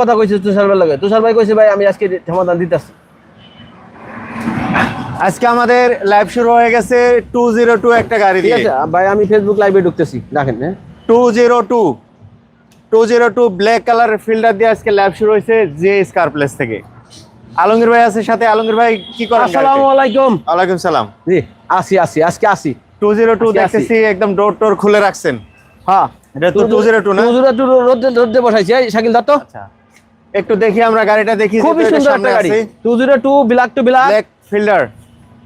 কথা কইছে তুষার ভাই লাগে। তুষার ভাই কইছে ভাই আমি আজকে সমাধান দিতেছি। আজকে আমাদের লাইভ শুরু হয়ে গেছে টু জিরো টু একটা গাড়ি ঠিক দিয়ে। আছে ভাই আমি ফেসবুক লাইভে ঢুকতেছি। দেখেন হ্যাঁ? Two zero two two zero two black colour filter দিয়ে আজকে লাইভ শুরু হয়েছে জে স্কার প্লেস থেকে। আলমগীর ভাই আছে সাথে। আলমগীর ভাই কি করেন আসসালামু আলাইকুম। ওয়ালাইকুম সালাম। জি আসি আসি আজকে আসি। Two zero two. দেখতেছি একদম ডোর টোর খুলে রাখছেন। হ্যাঁ। এটা তো 202 না? টু জিরো টু রোদে রোদে বসাইছি। এই শাকিল দত্ত। আচ্ছা। একটু দেখি আমরা গাড়িটা দেখি খুবই সুন্দর একটা গাড়ি। Two zero two black two black black filter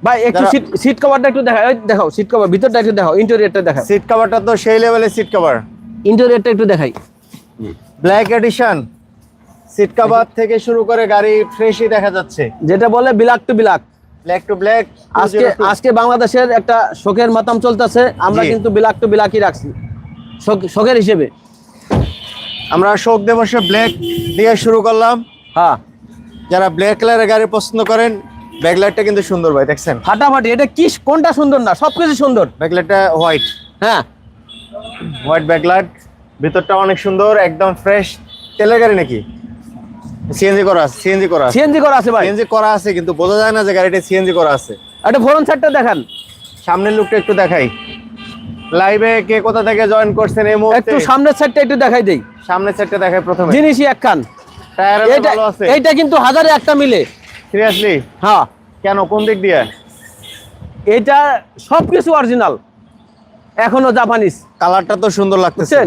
ভাই একটু সিট সিট কভারটা একটু দেখাও দেখাও সিট কভার ভিতরটা একটু দেখাও ইন্টেরিয়রটা দেখাও। সিট কভারটা তো সেই লেভেলের সিট কভার ইন্টেরিয়রটা একটু দেখাই। ব্ল্যাক এডিশন সিট কভার থেকে শুরু করে গাড়ি ফ্রেশই দেখা যাচ্ছে। যেটা বলে black two black black two black আজকে আজকে বাংলাদেশের একটা শোকের মাতাম চলতেছে আমরা কিন্তু ব্ল্যাক টু ব্ল্যাকই রাখছি। শোক- শোকের হিসেবে। আমরা শোক দিবসে ব্ল্যাক দিয়ে শুরু করলাম। হ্যাঁ। যারা ব্ল্যাক কালারের গাড়ি পছন্দ করেন ব্যাকলাইটটা কিন্তু সুন্দর ভাই দেখছেন? ফাটাফাটি এটা কি কোনটা সুন্দর না? সবকিছু সুন্দর। ব্যাকলাইটটা হোয়াইট হ্যাঁ। হোয়াইট ব্যাকলাইট ভিতরটা অনেক সুন্দর একদম ফ্রেশ তেলের গাড়ি নাকি? সিএনজি করা আছে সিএনজি করা আছে। সিএনজি করা আছে ভাই। সিএনজি করা আছে কিন্তু বোঝা যায় না যে গাড়িটা সিএনজি করা আছে। একটা ফোরন সাইডটা দেখান। সামনের লুকটা একটু দেখাই। লাইভে কে কোথা থেকে জয়েন করছেন এই মুহূর্তে? একটু সামনের সাইডটা একটু দেখাই দেই। সামনের সেটটা দেখাই প্রথমে। জিনিসই একখান টায়ার এইটা ভালো আছে? এইটা কিন্তু হাজারে একটা মিলে। সিরিয়াসলি হ্যাঁ। কেন? কোন দিক দিয়ে? এটা সবকিছু অরিজিনাল এখনও জাপানিজ কালারটা তো সুন্দর লাগতেছে।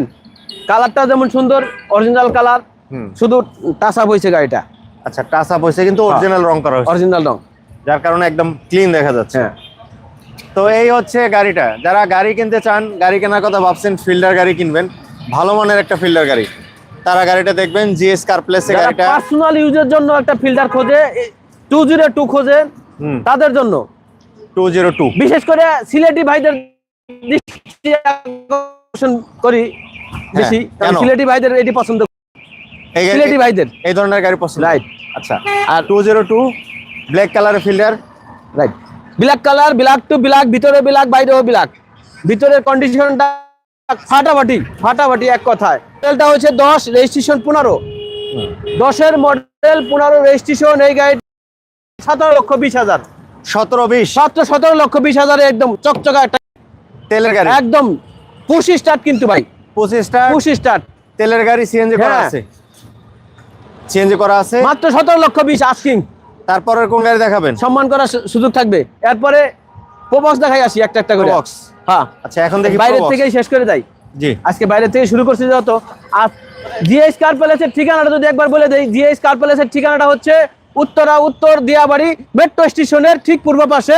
কালারটা যেমন সুন্দর অরিজিনাল কালার। শুধু টাচ আপ হয়েছে গাড়িটা। আচ্ছা টাচ আপ হয়েছে কিন্তু অরিজিনাল রং করা হয়েছে। অরিজিনাল রং। যার কারণে একদম ক্লিন দেখা যাচ্ছে। হ্যাঁ। তো এই হচ্ছে গাড়িটা। যারা গাড়ি কিনতে চান গাড়ি কেনার কথা ভাবছেন ফিল্ডার গাড়ি কিনবেন। ভালো মানের একটা ফিল্ডার গাড়ি। তারা গাড়িটা দেখবেন জিএস কার প্লেসে গাড়িটা। পার্সোনাল ইউজের জন্য একটা ফিল্টার খোঁজে টু জিরো টু খোঁজে তাদের জন্য। টু জিরো টু বিশেষ করে সিলেটি ভাইদের দৃষ্টি আকর্ষণ করি বেশি হ্যাঁ, কারণ সিলেটি ভাইদের এটি পছন্দ এই সিলেটি ভাইদের। এই ধরনের গাড়ি পছন্দ? রাইট আচ্ছা আর টু জিরো টু ব্ল্যাক কালারের Fielder? Right black colour black two black ভিতরে ব্ল্যাক বাইরেও ব্ল্যাক ভিতরের কন্ডিশনটা ফাটাফাটি ফাটাফাটি এক কথায়। মডেলটা হচ্ছে দশ রেজিস্ট্রেশন পনেরো। দশের মডেল পনেরো রেজিস্ট্রেশন এই গাড়ি সতেরো লক্ষ বিশ হাজার। সতেরো বিশ। মাত্র সতেরো লক্ষ বিশ হাজারে একদম চকচকা একটা তেলের গাড়ি। একদম পুশি স্টার্ট কিন্তু ভাই। পঁচিশটা পুশি স্টার্ট তেলের গাড়ি সিএনজি করা হ্যাঁ। আছে। সিএনজি করা আছে। মাত্র সতেরো লক্ষ বিশ আস্কিং তারপরে কোন গাড়ি দেখাবেন? সম্মান করার সুযোগ থাকবে। এরপরে প্রবক্স দেখাই আসি একটা একটা করে। Probox। হ্যাঁ। আচ্ছা এখন দেখি Probox। থেকেই শেষ করে দেয় জি। আজকে বাইরে থেকে শুরু করছি যত। আর জিএস কার প্যালেসের ঠিকানাটা যদি একবার বলে দেই জিএস কার প্যালেসের ঠিকানাটা হচ্ছে উত্তরা উত্তর দিয়াবাড়ি মেট্রো স্টেশনের ঠিক পূর্ব পাশে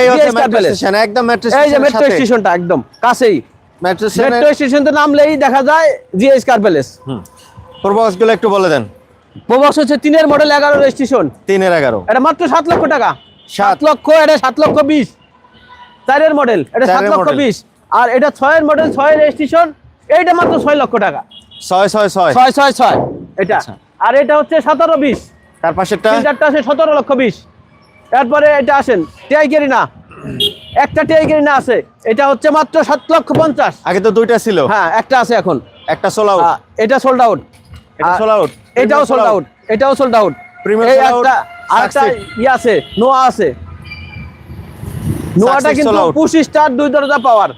এই হচ্ছে মেট্রো স্টেশন একদম মেট্রো স্টেশন এই যে মেট্রো স্টেশনটা একদম কাছেই। মেট্রো স্টেশনের মেট্রো স্টেশনতে নামলেই দেখা যায় জিএস কার প্যালেস পূর্ববাসগুলো একটু বলে দেন। প্রবাস হচ্ছে তিনের মডেল এগারো রেজিস্ট্রেশন তিনের এগারো। এটা মাত্র সাত লক্ষ টাকা। সাত। লক্ষ এটা সাত লক্ষ বিশ। চারের মডেল এটা সাত লক্ষ বিশ। আর এটা ছয়ের মডেল ছয়ের রেজিস্ট্রেশন এইটা মাত্র ছয় লক্ষ টাকা। ছয় ছয় ছয়। ছয় ছয় ছয় এটা। আচ্ছা। আর এটা হচ্ছে সতেরো বিশ। তার পাশেরটা? ফিল্টারটা আছে সতেরো লক্ষ বিশ। এরপরে এটা আসেন টিআই না একটা টিআই না আছে এটা হচ্ছে মাত্র সাত লক্ষ পঞ্চাশ। আগে তো দুইটা ছিল। হ্যাঁ একটা আছে এখন। একটা সোল আউট এটা সোল্ড আউট এটা out? এটাও সোল্ড আউট এটাও সোল্ড আউট এই একটা আরেকটা Succeed। ইয়ে আছে নোয়া আছে। নোয়াটা কিন্তু পুশ স্টার দুই দরজা পাওয়ার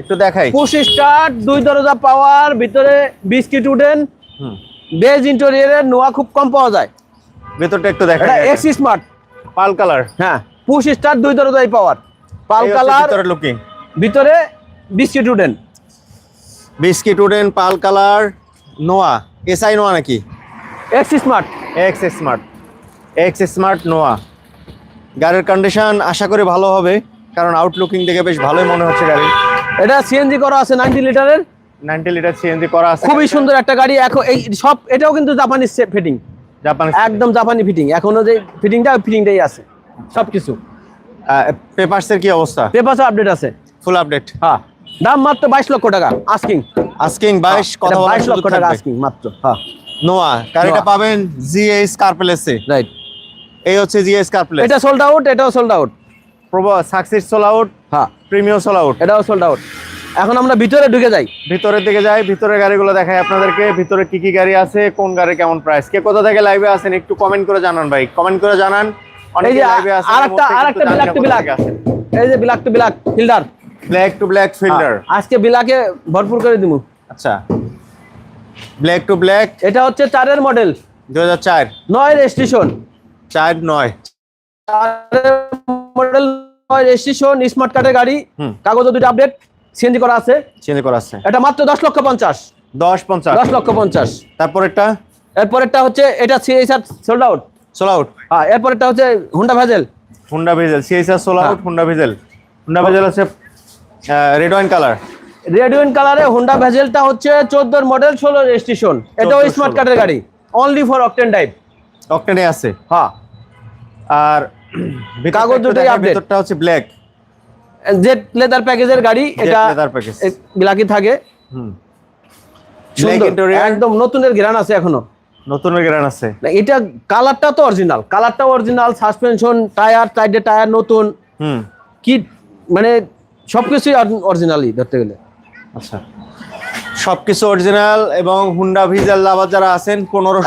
একটু দেখাই। পুশ স্টার দুই দরজা পাওয়ার ভিতরে বিস্কিট উডেন। বেজ ইন্টেরিয়রের নোয়া খুব কম পাওয়া যায়। ভেতরটা একটু এটা দেখাই এক্স স্মার্ট পাল কালার হ্যাঁ পুশ স্টার দুই দরজাই পাওয়ার পাল কালার ভিতরে লুকিং ভিতরে biscuit wooden biscuit wooden pearl colour Noah SI Noah নাকি? X smart X smart X smart Noah গাড়ির কন্ডিশন আশা করি ভালো হবে কারণ আউটলুকিং দেখে বেশ ভালোই মনে হচ্ছে গাড়ি। এটা সিএনজি করা আছে নাইনটি লিটারের নাইনটি লিটার সিএনজি করা আছে। খুবই সুন্দর একটা গাড়ি এখন এই সব এটাও কিন্তু জাপানি ফিটিং জাপান একদম জাপানি ফিটিং এখনও যে ফিটিংটা ফিটিংটাই আছে সবকিছু। পেপারসের কি অবস্থা? পেপারসও আপডেট আছে। ফুল আপডেট হ্যাঁ। দাম মাত্র বাইশ লক্ষ টাকা আস্কিং আস্কিং বাইশ কথা বাইশ লক্ষ টাকা। আস্কিং মাত্র হ্যাঁ। নোয়া গাড়িটা পাবেন জিএস কার্পেলেসে। রাইট। এই হচ্ছে জিএস কার্পেলেস। এটা সোল্ড আউট এটাও সোল্ড আউট প্রবো সাকসেস সোল আউট হ্যাঁ। প্রিমিয়াম সোল আউট এটাও সোল্ড আউট এখন আমরা ভিতরে ঢুকে যাই। ভিতরের দিকে যাই ভিতরের গাড়িগুলো দেখাই আপনাদেরকে। ভিতরে কি কি গাড়ি আছে কোন গাড়ি কেমন প্রাইস কে কোথা থেকে লাইভে আছেন একটু কমেন্ট করে জানান ভাই। কমেন্ট করে জানান। অনেকে লাইভে আছেন আরেকটা আরেকটা বিলাক টু বিলাক এই যে black two black Fielder black two black Fielder আজকে বিলাকে ভরপুর করে দিব আচ্ছা। ব্ল্যাক টু ব্ল্যাক এটা হচ্ছে চারের মডেল দু হাজার চার। নয় রেজিস্ট্রেশন চার নয়। চারের মডেল নয় রেজিস্ট্রেশন স্মার্ট কার্ডের গাড়ি কাগজ দুটো আপডেট সিএনজি করা আছে। চেঞ্জ করা আছে। এটা মাত্র দশ লক্ষ পঞ্চাশ। দশ পঞ্চাশ। দশ লক্ষ পঞ্চাশ। তারপরেরটা? এরপরেরটা হচ্ছে এটা CSR sold out sold out হ্যাঁ এরপরেরটা হচ্ছে Honda Vezel Honda Vezel CSR sold. Out Honda Vezel Honda Vezel আছে red wine colour red wine কালারে হুন্ডা ভেজেলটা হচ্ছে চোদ্দোর মডেল ষোলো রেজিস্ট্রেশন এটাও স্মার্ট 16 কার্ডের গাড়ি। অনলি ফর অকটেন টাইপ অকটেনে আছে? হ্যাঁ। আর কাগজ দুটোই ভিতরটা হচ্ছে ব্ল্যাক জেড লেদার প্যাকেজের গাড়ি এটা leather package। বিলাকি থাকে। হুম। ব্ল্যাক ইন্টেরিয়র একদম নতুনের ঘেরান আছে এখনও। নতুনের গ্রান আছে। না, এটা কালারটা তো অরিজিনাল কালারটা অরিজিনাল সাসপেনশন টায়ার সাইডে টায়ার নতুন। হুম। কি মানে সবকিছুই অরিজিনালই ধরতে গেলে। আচ্ছা। সবকিছু অরিজিনাল এবং হুন্ডা ভিজেল লাভার যারা আছেন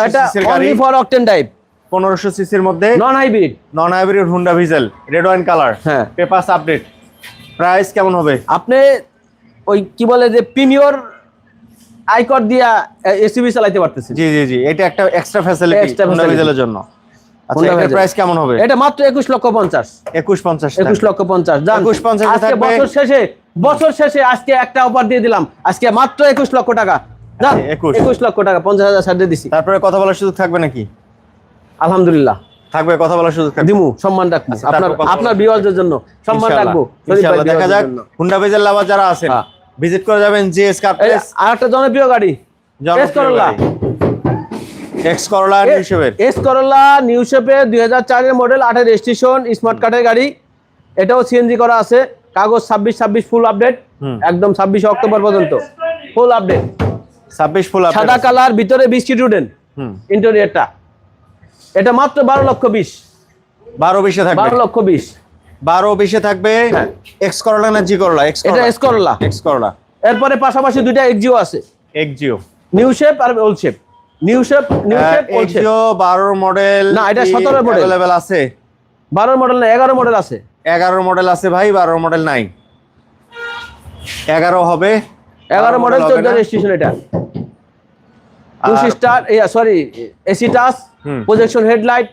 এটা সিসির গাড়ি। ফর অকটেন টাইপ সিসির মধ্যে non hybrid non hybrid Honda Vezel red wine colour হ্যাঁ। পেপারস আপডেট প্রাইস কেমন হবে? আপনি ওই কি বলে যে প্রিমিয়র আইকর দিয়া এসিবি চালাইতে পারতেছেন। জি জি জি। এটা একটা এক্সট্রা ফ্যাসিলিটি হুন্ডা। ভিজেলের জন্য। আচ্ছা Honda প্রাইস কেমন হবে? এটা মাত্র একুশ লক্ষ পঞ্চাশ। একুশ পঞ্চাশ একুশ লক্ষ পঞ্চাশ। যান 21,50 আজকে বছর শেষে বছর শেষে আজকে একটা অফার দিয়ে দিলাম। আজকে মাত্র একুশ লক্ষ টাকা। 21 একুশ। লক্ষ টাকা পঞ্চাশ হাজার ছাড় দিয়ে দিছি। তারপরে কথা বলার সুযোগ থাকবে নাকি? আলহামদুলিল্লাহ। থাকবে কথা বলার সুযোগ থাকবে। দিমু সম্মান রাখব। আচ্ছা, আপনার আপনার বলব। জন্য সম্মান রাখব। দেখা যাক হুন্ডা ভিজেল লাভার যারা আছেন হ্যাঁ। ভিজিট করে যাবেন জিএস কার এই আর একটা জনপ্রিয় গাড়ি এস করোলা এক্স করলা হিসেবের এস করোলা নিউ শেপে দুই হাজার চারের মডেল আটের রেজিস্ট্রেশন স্মার্ট কার্ডের গাড়ি। এটাও সিএনজি করা আছে। কাগজ ছাব্বিশ ছাব্বিশ ফুল আপডেট একদম ছাব্বিশে অক্টোবর পর্যন্ত। ফুল আপডেট ছাব্বিশ ফুল সাদা কালার ভিতরে বিস্কিট উডেন ইন্টেরিয়রটা এটা মাত্র বারো লক্ষ বিশ। বারো বিশে থাকবে। বারো লক্ষ বিশ। বারো বিশে থাকবে হ্যাঁ। এক্স করলা না জি করলা এক্স এটা এক্স করলা। এক্স করলা এরপরে পাশাপাশি দুইটা এক্সিও আছে। এক্স জিও নিউ শেপ আর old shape new shape new shape old shape Axio বারোর মডেল না, এটা 17 মডেল অ্যাভেলেবেল আছে। বারোর মডেল না এগারো মডেল আছে। এগারোর মডেল আছে ভাই বারোর মডেল নাই। এগারো হবে এগারো মডেল চোদ্দ রেজিস্ট্রেশন এটা। Two star sorry AC touch projection headlight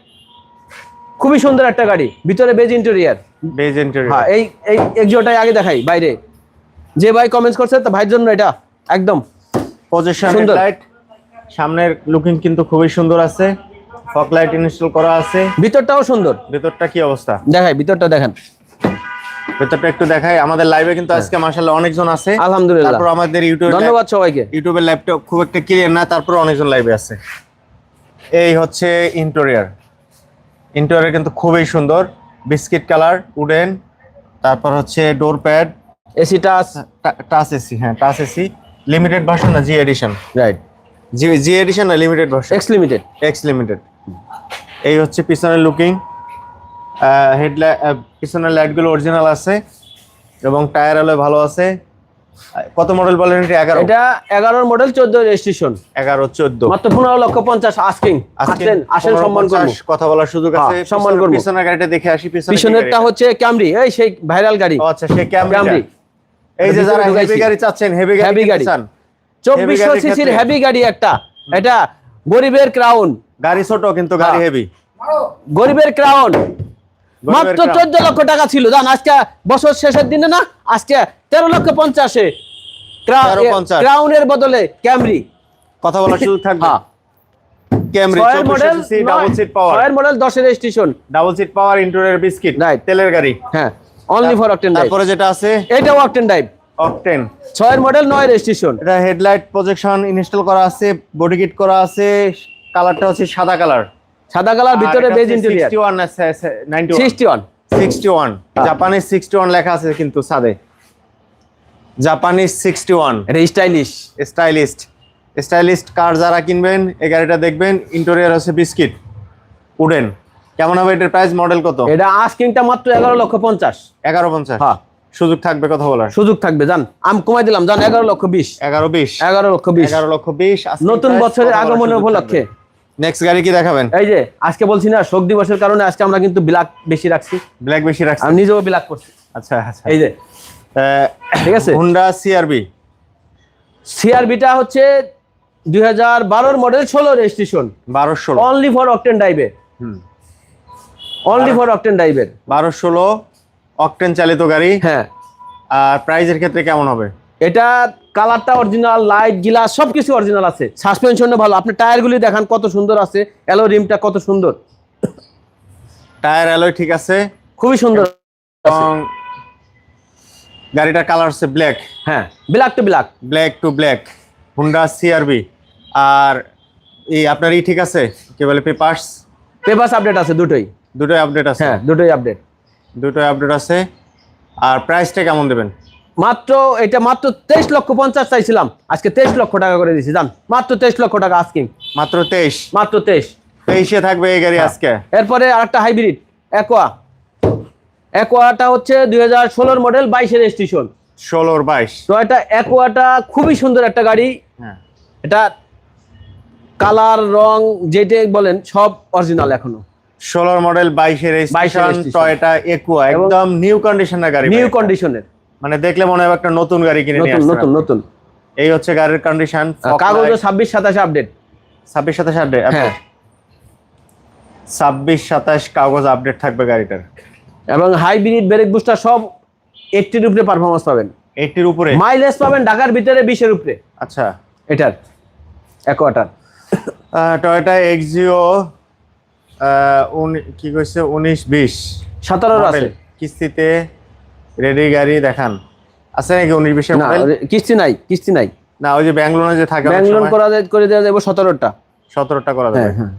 খুবই সুন্দর একটা গাড়ি। ভিতরে বেজ ইন্টেরিয়ার বেজ ইন্টেরিয়র হ্যাঁ এই এই এক্সিওটাই আগে দেখাই বাইরে। যে ভাই কমেন্টস করছে তো ভাইয়ের জন্য এটা একদম। পজিশন সুন্দর। লাইট সামনের লুকিং কিন্তু খুবই সুন্দর আছে। ফক লাইট ইনস্টল করা আছে। ভিতরটাও সুন্দর। ভেতরটা কি অবস্থা? দেখাই ভিতরটা দেখেন। ভেতরটা একটু দেখাই আমাদের লাইভে কিন্তু আজকে মাশাআল্লাহ অনেকজন আছে। আলহামদুলিল্লাহ। তারপর আমাদের ইউটিউব ধন্যবাদ সবাইকে। ইউটিউবের লাইভটা খুব একটা ক্লিয়ার না তারপর অনেকজন লাইভে আছে। এই হচ্ছে ইন্টেরিয়র ইন্টেরিয়র কিন্তু খুবই সুন্দর। বিস্কিট কালার উডেন তারপর হচ্ছে door pad AC touch touch AC হ্যাঁ টাচ এসি লিমিটেড ভার্সন না G edition right G G edition না limited version X limited X limited এই হচ্ছে পিছনের লুকিং হেডলাইট পিছনের লাইটগুলো অরিজিনাল আছে এবং টায়ার আলো ভালো আছে। কত মডেল বলেন এটা? এগারো। এটা এগারোর মডেল চোদ্দ রেজিস্ট্রেশন এগারো চোদ্দ। মাত্র পনেরো লক্ষ পঞ্চাশ আস্কিং আসেন আসেন সম্মান করব। কথা বলার সুযোগ হ্যাঁ, আছে। সম্মান করব। পিছনের গাড়িটা দেখে আসি পিছনে পিছনেরটা হচ্ছে ক্যামরি এই সেই ভাইরাল গাড়ি। আচ্ছা সেই ক্যামরি এই যে যারা হেভি গাড়ি চাচ্ছেন হেভি গাড়ি। চান চব্বিশশো সিসির হেভি গাড়ি একটা। এটা গরিবের ক্রাউন গাড়ি ছোট কিন্তু গাড়ি হ্যাঁ। হেভি গরিবের ক্রাউন মাত্র চোদ্দ লক্ষ টাকা ছিল জান আজকে বছর শেষের দিনে না আজকে তেরো লক্ষ পঞ্চাশে। ক্রাউনের বদলে ক্যামরি কথা বলার সুযোগ থাকবে। হ্যাঁ। Camry model double seat power ছয়ের মডেল দশের registration double seat power interior biscuit. তেলের গাড়ি। হ্যাঁ অনলি ফর অকটেন ড্রাইভ তারপরে যেটা আছে? এটাও অকটেন ড্রাইভ অকটেন ছয়ের মডেল নয় রেজিস্ট্রেশন এটা হেডলাইট প্রজেকশন ইনস্টল করা আছে বডি কিট করা আছে কালারটা হচ্ছে সাদা কালার। সাদা কালার ভিতরে বেজ ইন্টেরিয়ার 61 না 91 সিক্সটি ওয়ান 61 হ্যাঁ। জাপানিজ 61 লেখা আছে কিন্তু সাদে। জাপানিজ 61 এটা স্টাইলিশ স্টাইলিস্ট স্টাইলিস্ট কার যারা কিনবেন এই গাড়িটা দেখবেন ইন্টেরিয়র আছে বিস্কিট উডেন কেমন হবে এটার প্রাইস মডেল কত? এটা আস্কিংটা মাত্র এগারো লক্ষ পঞ্চাশ। এগারো পঞ্চাশ। হ্যাঁ। সুযোগ থাকবে কথা বলার। সুযোগ থাকবে জান। আমি কমাই দিলাম জান এগারো লক্ষ বিশ। এগারো বিশ। এগারো লক্ষ বিশ। এগারো লক্ষ বিশ নতুন বছরের আগমনের উপলক্ষে। নেক্সট গাড়ি কি দেখাবেন? এই যে আজকে বলছি না শোক দিবসের কারণে আজকে আমরা কিন্তু বিলাক বেশি রাখছি। ব্ল্যাক বেশি রাখছে আমি নিজেও বিলাক করছি। আচ্ছা আচ্ছা। এই যে। ঠিক আছে? হুন্ডা সিআরবি সিআরবিটা হচ্ছে দুই হাজার বারোর মডেল ষোলো রেজিস্ট্রেশন বারো ষোলো। অনলি ফর অকটেন ড্রাইভে অনলি ফর অকটেন ড্রাইভের বারো ষোলো অকটেন চালিত গাড়ি। হ্যাঁ। আর প্রাইজের ক্ষেত্রে কেমন হবে? এটা কালারটা অরিজিনাল লাইট গিলাস সবকিছু অরিজিনাল আছে। সাসপেনশনও ভালো। আপনি টায়ারগুলি দেখান কত সুন্দর আছে। অ্যালো রিমটা কত সুন্দর। টায়ার অ্যালয় ঠিক আছে। খুবই সুন্দর এবং গাড়িটার কালার হচ্ছে ব্ল্যাক হ্যাঁ black two black black two black Honda CRV আর এই আপনার ই ঠিক আছে? কি বলে পেপার্স পেপারস আপডেট আছে দুটোই। দুটোই আপডেট আছে। হ্যাঁ দুটোই আপডেট দুটোই আপডেট আছে। আর প্রাইসটা কেমন দেবেন? মাত্র এটা মাত্র তেইশ লক্ষ পঞ্চাশ চাইছিলাম। আজকে তেইশ লক্ষ টাকা করে দিয়েছি জান। মাত্র তেইশ লক্ষ টাকা আজকে মাত্র তেইশ। মাত্র তেইশ। তেইশে থাকবে এই গাড়ি হ্যাঁ। আজকে। এরপরে আরেকটা হাইব্রিড একোয়া একোয়াটা হচ্ছে দুই হাজার ষোলোর মডেল বাইশের রেজিস্ট্রেশন ষোলোর বাইশ। তো এটা একোয়াটা খুবই সুন্দর একটা গাড়ি। হ্যাঁ। এটা কালার রং যেটাই বলেন সব অরিজিনাল এখনও। ষোলোর মডেল বাইশের 22 রেজিস্ট্রেশন registration। টয়টা একুয়া একদম নিউ কন্ডিশনের গাড়ি নিউ কন্ডিশনের মানে দেখলে মনে হয় একটা নতুন গাড়ি কিনে নিয়ে নতুন আসছেন নতুন নতুন। এই হচ্ছে গাড়ির কন্ডিশন কাগজও ছাব্বিশ সাতাশে আপডেট ছাব্বিশ সাতাশ আপডেট হ্যাঁ। ছাব্বিশ সাতাশ কাগজ আপডেট থাকবে গাড়িটার। এবং হাইব্রিড ব্রেক বুস্টার সব এইটটির উপরে পারফরমেন্স পাবেন। এইটির উপরে? মাইলেজ পাবেন ঢাকার ভিতরে বিশের উপরে। আচ্ছা। এটার অ্যাকোয়াটার টয়োটা এক্সিও কি কইছে? উনিশ বিশ। সতেরোর আছে। কিস্তিতে রেডি গাড়ি দেখান। আছে নাকি উনিশ মডেল কিস্তি নাই কিস্তি নাই। না ওই যে ব্যাঙ্গলোরে যে থাকে ব্যাংক লোন করা যায়- করে দেওয়া যাবে সতেরোটা। সতেরোটা করা যাবে। হ্যাঁ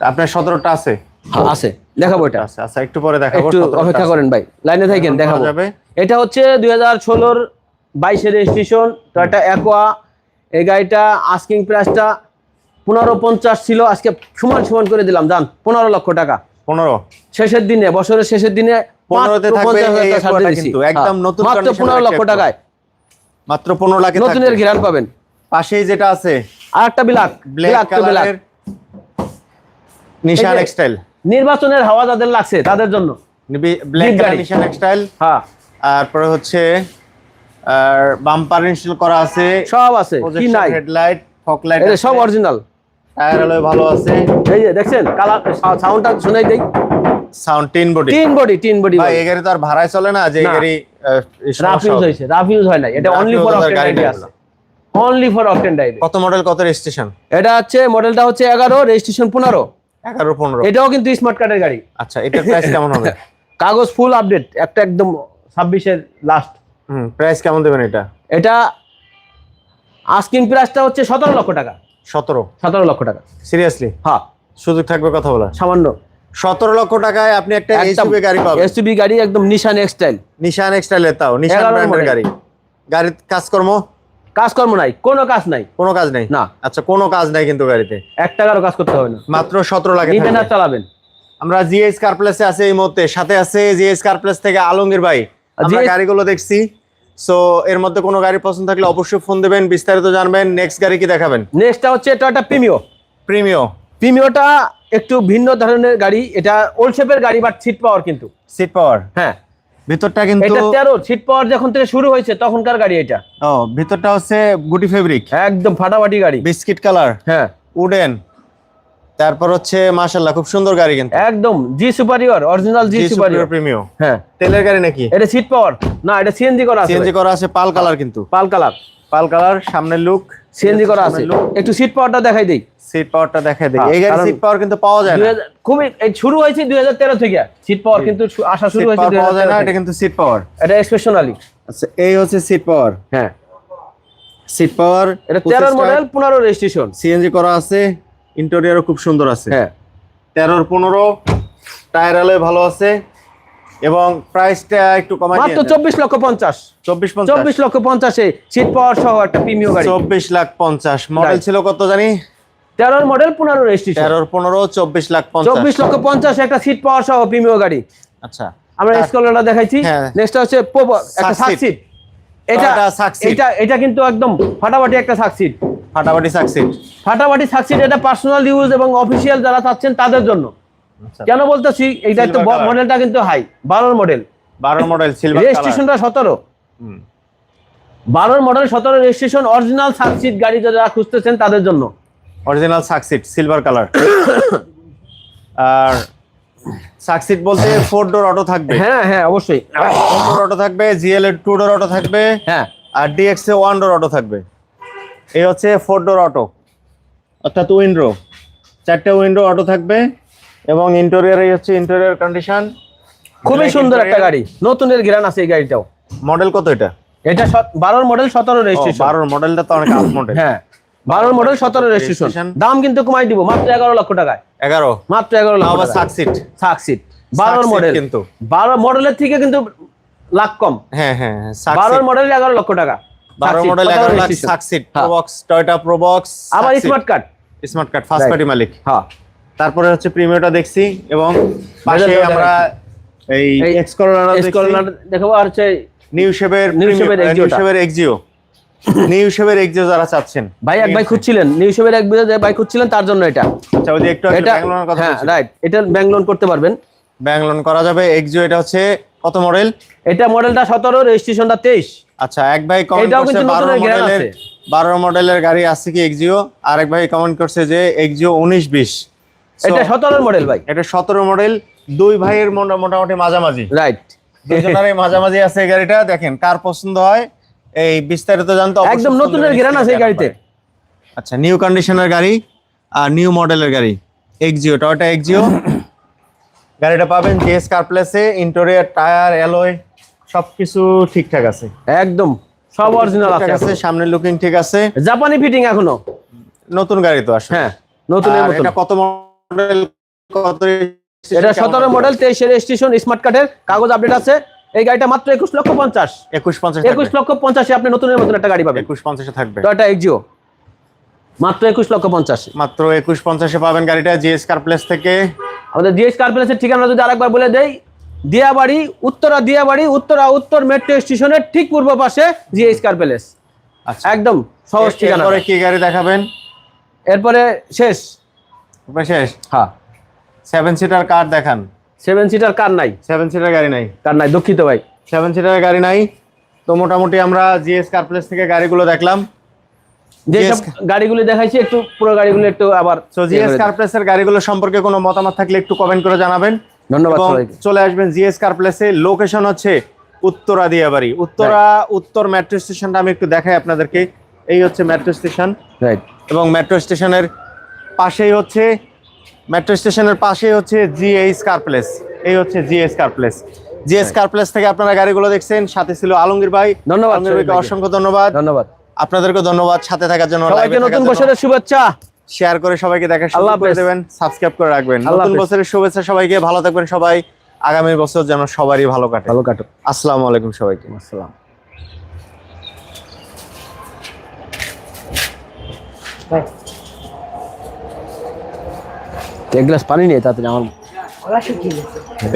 আপনার সতেরোটা আছে? হ্যাঁ, আছে। দেখাবো এটা। আচ্ছা আচ্ছা একটু পরে দেখাবো। একটু অপেক্ষা করেন ভাই। লাইনে থাকেন দেখাবো। এটা হচ্ছে দুই হাজার ষোলোর বাইশের রেজিস্ট্রেশন। টয়টা অ্যাকোয়া এই গাড়িটা আস্কিং প্রাইসটা পনেরো পঞ্চাশ ছিল। আজকে সমান সমান করে দিলাম জান পনেরো লক্ষ টাকা। পনেরো? শেষের দিনে বছরের শেষের দিনে পনেরোতে থাকবে 50,000 এই টাকা ছাড় Aquaটা দিয়েছি। কিন্তু, একদম হ্যাঁ, নতুন মাত্র পনেরো লক্ষ টাকায়। মাত্র পনেরো লাখে নতুনের ঘিরান পাবেন। পাশেই যেটা আছে আর একটা বিলাক বিলাক তো বিলাক। নিশান এই নির্বাচনের হাওয়া যাদের লাগছে তাদের জন্য। ব্ল্যাক। নিশান হ্যাঁ। তারপরে হচ্ছে আর বাম্পার ইনস্টল করা আছে। সব আছে কি নাই? হেডলাইট ফক লাইট সব অরিজিনাল টায়ার ভালো আছে। এই যে দেখছেন কালার সাউন্ডটা শুনাই দেই। Sound tin body. Tin body tin body ভাই এই গাড়ি তো আর ভাড়ায় চলে না যে গাড়ি রাফ ইউজ হবে। রাফ ইউজ হয় নাই। এটা অনলি ফর অকটেন গাড়ি আছে। অনলি ফর অকটেন ড্রাইভে কত মডেল কত রেজিস্ট্রেশন এটা হচ্ছে মডেলটা হচ্ছে এগারো রেজিস্ট্রেশন পনেরো। এগারো পনেরো। এটাও কিন্তু স্মার্ট কার্ডের গাড়ি। আচ্ছা এটার প্রাইস কেমন হবে? কাগজ ফুল আপডেট একটা একদম ছাব্বিশের লাস্ট হুম প্রাইস কেমন দেবেন এটা? এটা আস্কিং প্রাইসটা হচ্ছে সতেরো লক্ষ টাকা। সতেরো। সতেরো লক্ষ টাকা। সিরিয়াসলি হ্যাঁ। সুযোগ থাকবে কথা বলা সামান্য। সতেরো লক্ষ টাকায় আপনি একটা এসইউভি গাড়ি পাবেন। এসইবি গাড়ি একদম নিশান এক্সটাইল নিশান এক্সটাইলের তাও নিশান ব্র্যান্ডের। গাড়ি। গাড়ির কাজকর্ম? কাজকর্ম নাই কোনো কাজ নাই। কোনো কাজ নেই? না। আচ্ছা কোনো কাজ নাই কিন্তু গাড়িতে? এক টাকারও কাজ করতে হবে না। মাত্র সতেরো লাখে নিবেন আর চালাবেন। আমরা জিএস কার প্লেসে আছে এই মুহূর্তে। সাথে আছে জিএস কার প্লেস থেকে আলমগীর ভাই। আমরা গাড়িগুলো দেখছি। সো এর মধ্যে কোনো গাড়ি পছন্দ থাকলে অবশ্যই ফোন দেবেন বিস্তারিত জানবেন। নেক্সট গাড়ি কি দেখাবেন? নেক্সটটা হচ্ছে টয়টা প্রিমিও প্রিমিও প্রিমিওটা একটু ভিন্ন ধরনের গাড়ি এটা ওল্ড শেপের গাড়ি বাট সিট পাওয়ার কিন্তু। সিট পাওয়ার হ্যাঁ। ভিতরটা কিন্তু এটা তেরো সিট পাওয়ার যখন থেকে শুরু হয়েছে তখনকার গাড়ি এটা। ও ভিতরটা হচ্ছে গুটি ফেব্রিক একদম ফাটাফাটি গাড়ি। বিস্কিট কালার হ্যাঁ। উডেন তারপর হচ্ছে মাশাল্লাহ খুব সুন্দর গাড়ি কিন্তু। একদম G superior original G superior Premio হ্যাঁ। তেলের গাড়ি নাকি? এটা সিট পাওয়ার না এটা সিএনজি করা আছে সিএনজি করা আছে পাল কালার কিন্তু। পাল কালার পাল কালার সামনের লুক সিএনজি করা আছে। একটু সিট পাওয়ারটা দেখাই দেই। সিট পাওয়ারটা দেখাই দিই। হ্যাঁ, এই গাড়ি সিট পাওয়ার কিন্তু পাওয়া যায় না। 2000 খুবই এই শুরু হয়েছে দুই হাজার তেরো থেকে। সিট পাওয়ার কিন্তু আসা শুরু হয়েছে পাওয়া যায় না এটা কিন্তু সিট পাওয়ার এটা এক্সপ্রেশনালি আচ্ছা এই হচ্ছে সিট পাওয়ার হ্যাঁ। সিট পাওয়ার এটা তেরোর মডেল পনেরো রেজিস্ট্রেশন সিএনজি করা আছে ইন্টেরিয়রও খুব সুন্দর আছে। হ্যাঁ। তেরোর পনেরো টায়ার আলোয় ভালো আছে। এবং প্রাইসটা একটু কমাই মাত্র চব্বিশ লক্ষ পঞ্চাশ। চব্বিশ চব্বিশ লক্ষ পঞ্চাশে সিট পাওয়ার সহ একটা প্রিমিয় গাড়ি। চব্বিশ লাখ পঞ্চাশ। মডেল ছিল কত জানি? তেরোর মডেল পনেরো রেজিস্ট্রেশন তেরোর পনেরো চব্বিশ লাখ পঞ্চাশ। চব্বিশ লক্ষ পঞ্চাশ একটা সিট পাওয়ার সহ প্রিমিয় গাড়ি। আচ্ছা। আমরা এক্সকলারটা দেখাইছি। হ্যাঁ। নেক্সট হচ্ছে পোপ একটা। সাকসিড এটা। এটা এটা কিন্তু একদম ফাটাফাটি একটা সাকসিড ফাটাফাটি সাকসিড ফাটাফাটি সাকসিড এটা পার্সোনাল ইউজ এবং অফিসিয়াল যারা চাচ্ছেন তাদের জন্য। কেন বলতেছি? এইটা তো মডেলটা কিন্তু হাই বারোর মডেল বারোর মডেল সিলভার রেজিস্ট্রেশনটা সতেরো। বারোর মডেল সতেরো রেজিস্ট্রেশন অরিজিনাল সাকসিড গাড়ি যারা খুঁজতেছেন তাদের জন্য। অরিজিনাল সাকসিট সিলভার কালার আর সাকসিট বলতে ফোর ডোর অটো থাকবে। হ্যাঁ হ্যাঁ অবশ্যই। ফোর ডোর অটো থাকবে জিএল এর টু ডোর অটো থাকবে। হ্যাঁ। আর ডিএক্স এ ওয়ান ডোর অটো থাকবে। এই হচ্ছে ফোর ডোর অটো অর্থাৎ উইন্ডো চারটে উইন্ডো অটো থাকবে। এবং ইন্টেরিয়র হচ্ছে ইন্টেরিয়র কন্ডিশন খুবই সুন্দর একটা গাড়ি। নতুনের গ্রান আছে এই গাড়িটাও। মডেল কত এটা? এটা বারোর মডেল সতেরো রেজিস্ট্রেশন বারোর মডেলটা তো অনেক আপ মডেল হ্যাঁ বারোর মডেল সতেরো রেজিস্ট্রেশন দাম কিন্তু কমাই দিব মাত্র এগারো লক্ষ টাকায়। এগারো? মাত্র এগারো লক্ষ সাকসিড সাকসিড বারোর মডেল কিন্তু। বারো মডেলের থেকে কিন্তু লাখ কম। হ্যাঁ হ্যাঁ হ্যাঁ বারোর মডেল এগারো লক্ষ টাকা। বারো মডেল 17 এগারো লাখ হ্যাঁ। প্রবক্স টয়টা প্রবক্স আবার smart card smart card first. Party মালিক। হ্যাঁ। তারপরে হচ্ছে প্রিমিয়ারটা দেখছি এবং পাশে আমরা এই এক্স করোনা দেখাবো আর হচ্ছে নিউ New নিউ Exio টা। শেপের এক্সিও নিউ শেপের এক্সিও যারা চাচ্ছেন। ভাই এক ভাই খুঁজছিলেন। নিউ শেপের এক বিয়ে ভাই খুঁজছিলেন তার জন্য এটা। আচ্ছা ওই যে একটু এটা কথা হ্যাঁ রাইট এটা ব্যাংক লোন করতে পারবেন। ব্যাংক লোন করা যাবে। এক্সিও এটা হচ্ছে কত মডেল এটা মডেলটা সতেরো রেজিস্ট্রেশনটা তেইশ। আচ্ছা এক ভাই কমেন্ট করছে কিন্তু বারো নতুনের গ্যারান মডেলের আছে। বারো মডেলের গাড়ি আছে কি এক্সিও আর এক ভাই কমেন্ট করছে যে এক্সিও উনিশ বিশ। এটা সতেরোর মডেল ভাই। এটা সতেরো মডেল দুই ভাইয়ের মোটামুটি মাঝামাঝি। রাইট দুজনেরই মাঝামাঝি আছে গাড়িটা দেখেন কার পছন্দ হয়। এই বিস্তারিত জানতে একদম নতুনের দেবেন, আছে এই গাড়িতে। আচ্ছা নিউ কন্ডিশনের গাড়ি আর নিউ মডেলের গাড়ি। এক্সিও টয়টা এক্সিও গাড়িটা পাবেন জিএস কার প্লেসে ইন্টেরিয়র টায়ার অ্যালয় সবকিছু ঠিকঠাক আছে। একদম। সব অরিজিনাল আছে সামনের লুকিং ঠিক আছে। জাপানি ফিটিং এখনও? নতুন গাড়ি তো আসলে। হ্যাঁ নতুনের আর এটা কত মডেল কত এটা সতেরো মডেল তেইশের রেজিস্ট্রেশন স্মার্ট কার্ডের কাগজ আপডেট আছে। এই গাড়িটা মাত্র একুশ লক্ষ পঞ্চাশ। একুশ পঞ্চাশ একুশ লক্ষ পঞ্চাশে আপনি নতুনের মতন একটা গাড়ি পাবেন। একুশ পঞ্চাশে থাকবে। টয়টা এক্সিও মাত্র একুশ লক্ষ পঞ্চাশ। মাত্র একুশ পঞ্চাশে পাবেন গাড়িটা জিএস কার প্লেস থেকে। আমাদের জিএস কার প্লেসের ঠিকানা যদি আরেকবার বলে দেই দিয়াবাড়ি উত্তরা দিয়াবাড়ি উত্তরা উত্তর মেট্রো স্টেশনের ঠিক পূর্ব পাশে জিএস কার প্লেস আচ্ছা। একদম সহজ ঠিকানা। এরপরে কি গাড়ি দেখাবেন? এরপরে শেষ। শেষ? হ্যাঁ। সেভেন সিটার কার দেখান। সেভেন সিটার কার নাই। সেভেন সিটার গাড়ি নাই। কার নাই দুঃখিত ভাই। সেভেন সিটার গাড়ি নাই। তো মোটামুটি আমরা জিএস কার প্লেস থেকে গাড়িগুলো দেখলাম। যে Yes. গাড়িগুলি দেখাইছি একটু পুরো গাড়িগুলো একটু আবার ইয়ে জিএস কার প্লেসের গাড়িগুলো সম্পর্কে কোনো মতামত থাকলে একটু কমেন্ট করে জানাবেন। ধন্যবাদ চলে আসবেন জিএস কার প্লেসে লোকেশন হচ্ছে উত্তরা দিয়াবাড়ি উত্তরা উত্তর মেট্রো স্টেশনটা আমি একটু দেখাই আপনাদেরকে। এই হচ্ছে মেট্রো স্টেশন রাইট এবং মেট্রো স্টেশনের পাশেই হচ্ছে মেট্রো স্টেশনের পাশেই হচ্ছে জিএইচ কার প্লেস এই হচ্ছে GS car place GS car place থেকে আপনারা গাড়িগুলো দেখছেন সাথে ছিল আলমগীর ভাই। ধন্যবাদ। অসংখ্য ধন্যবাদ। ধন্যবাদ। আপনাদেরকে ধন্যবাদ। সাথে থাকার জন্য সবাইকে নতুন বছরের শুভেচ্ছা। শেয়ার করে সবাইকে দেখা আল্লাহ সুযোগ করে দেবেন সাবস্ক্রাইব করে রাখবেন। নতুন বছরের শুভেচ্ছা সবাইকে। ভালো থাকবেন সবাই। আগামী বছর যেন সবারই ভালো কাটে। ভালো কাটো আসসালামু আলাইকুম সবাইকে। আসসালাম। এক গ্লাস পানি নিয়ে তাড়াতাড়ি আমার